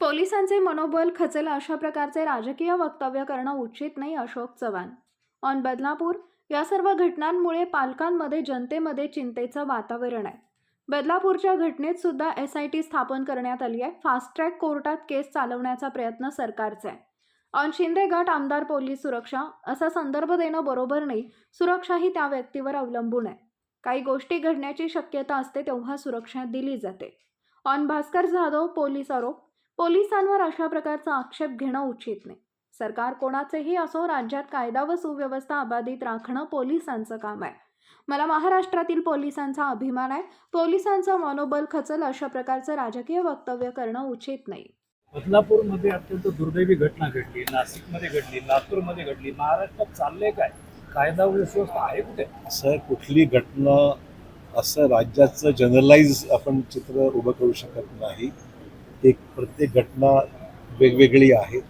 पोलिसांचे मनोबल खचेल अशा प्रकारचे राजकीय वक्तव्य करणं उचित नाही अशोक चव्हाण. ऑन बदलापूर या सर्व घटनांमुळे पालकांमध्ये जनतेमध्ये चिंतेचं वातावरण आहे. बदलापूरच्या घटनेत सुद्धा एस आय टी स्थापन करण्यात आली आहे. फास्ट ट्रॅक कोर्टात केस चालवण्याचा प्रयत्न सरकारचा आहे. ऑन शिंदे गट आमदार पोलीस सुरक्षा असा संदर्भ देणं बरोबर नाही. सुरक्षा ही त्या व्यक्तीवर अवलंबून आहे. काही गोष्टी घडण्याची शक्यता असते तेव्हा सुरक्षा दिली जाते. ऑन भास्कर जाधव पोलीस आरोप. पोलिसांवर अशा प्रकारचा आक्षेप घेणं उचित नाही. सरकार कोणाचेही असो राज्यात कायदा व सुव्यवस्था अबाधित राखणं पोलिसांचं काम आहे. मला महाराष्ट्रातील पोलिसांचा अभिमान आहे. पोलिसांचं मनोबल खचल अशा प्रकारचं राजकीय वक्तव्य करणं उचित नाही. बदलापूरमध्ये अत्यंत दुर्दैवी घटना घडली. नाशिकमध्ये घडली लातूरमध्ये घडली. महाराष्ट्रात चाललंय काय? कायदा व सुव्यवस्था आहे कुठे? असं कुठली घटना असं राज्याचं जनरलाइज आपण चित्र उभं करू शकत नाही. एक प्रत्येक घटना वेगवेगळी आहे.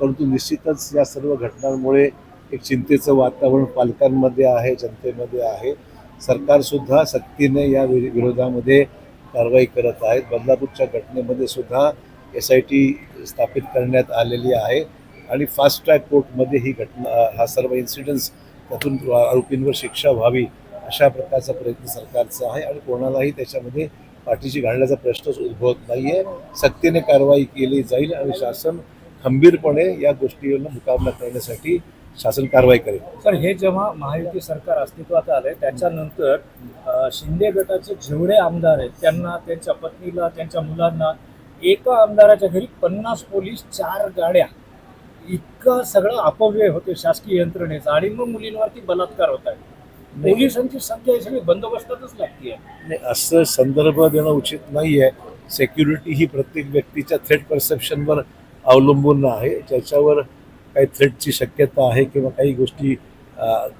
परंतु निश्चितच या सर्व घटनांमुळे एक चिंतेचं वातावरण पालकांमध्ये आहे जनतेमध्ये आहे. सरकारसुद्धा सक्तीने या वि- विरोधामध्ये कारवाई करत आहेत बदलापूरच्या घटनेमध्ये सुद्धा एस आय टी स्थापित करण्यात आलेली आहे. आणि फास्ट ट्रॅक कोर्टमध्ये ही घटना हा सर्व इन्सिडन्स त्यातून आरोपींवर शिक्षा व्हावी अशा प्रकारचा प्रयत्न सरकारचा आहे. आणि कोणालाही त्याच्यामध्ये पाठीशी घालण्याचा प्रश्नच उद्भवत नाही आहे सक्तीने कारवाई केली जाईल आणि शासन खंबीरपणे या गोष्टीवर मुकाबला करण्यासाठी शासन कारवाई करेल. तर हे जेव्हा महायुती सरकार अस्तित्वात आले त्याच्यानंतर शिंदे गटाचे जेवढे आमदार आहेत त्यांना त्यांच्या पत्नीला त्यांच्या मुलांना एका आमदाराच्या घरी पन्नास पोलीस चार गाड्या इतकं सगळं अपव्यय होते शासकीय यंत्रणेचा. आणि मग मुलींवरती बलात्कार होत आहे पोलिसांची संख्या सगळी बंदोबस्तातच लागते नाही असं संदर्भ देणं उचित नाही आहे सेक्युरिटी ही प्रत्येक व्यक्तीच्या थ्रेट परसेप्शनवर अवलंबून आहे. ज्याच्यावर काही थ्रेटची शक्यता आहे किंवा काही गोष्टी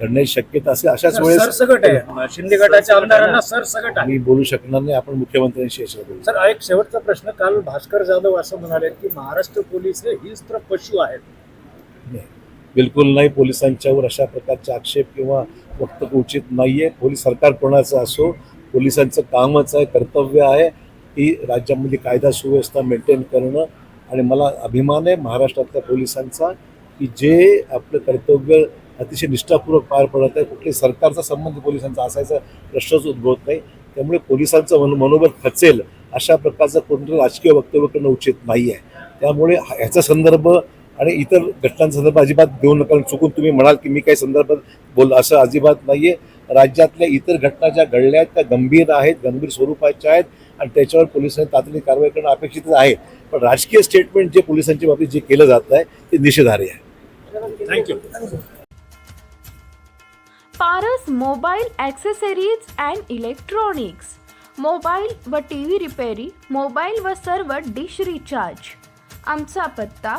घडण्याची शक्यता असेल अशाच वेळेस सरसकट आहे. शिंदे गटाच्या आमदारांना सरसकट आहे. मी बोलू शकणार नाही. आपण मुख्यमंत्र्यांशी याच्यावर बोलू. सर एक शेवटचा प्रश्न. काल भास्कर जाधव असं म्हणाले की महाराष्ट्र पोलीस हे हिंस्त्र पशु आहेत. नाही. बिलकुल नाही. पोलिसांच्यावर अशा प्रकारचे आक्षेप किंवा वक्तव्य उचित नाही आहे पोलीस सरकार कोणाचं असो पोलिसांचं कामच आहे कर्तव्य आहे की राज्यामध्ये कायदा सुव्यवस्था मेंटेन करणं. आणि मला अभिमान आहे महाराष्ट्रातल्या पोलिसांचा की जे आपलं कर्तव्य अतिशय निष्ठापूर्वक पार पडत आहे कुठल्याही सरकारचा संबंध पोलिसांचा असायचा प्रश्नच उद्भवत नाही. त्यामुळे पोलिसांचं मन मनोबल खचेल अशा प्रकारचं कोणतं राजकीय वक्तव्य करणं उचित नाही आहे त्यामुळे ह्याचा संदर्भ आणि इतर घटनांचा संदर्भ अजिबात देऊ नका कारण चुकून तुम्ही म्हणाल की मी काही संदर्भात बोल असं अजिबात नाही आहे राज्यातल्या इतर घटना ज्या घडल्या आहेत त्या गंभीर आहेत गंभीर स्वरूपाच्या आहेत आणि त्याच्यावर पोलिसांनी तातडीने कारवाई करणं अपेक्षित आहे. पण राजकीय स्टेटमेंट जे पोलिसांच्या बाबतीत जे केलं जात आहे ते निषेधार्ह आहे. Thank you Paras mobile accessories and electronics mobile व टी व्ही रिपेरी मोबाईल व सर्व डिश रिचार्ज आमचा पत्ता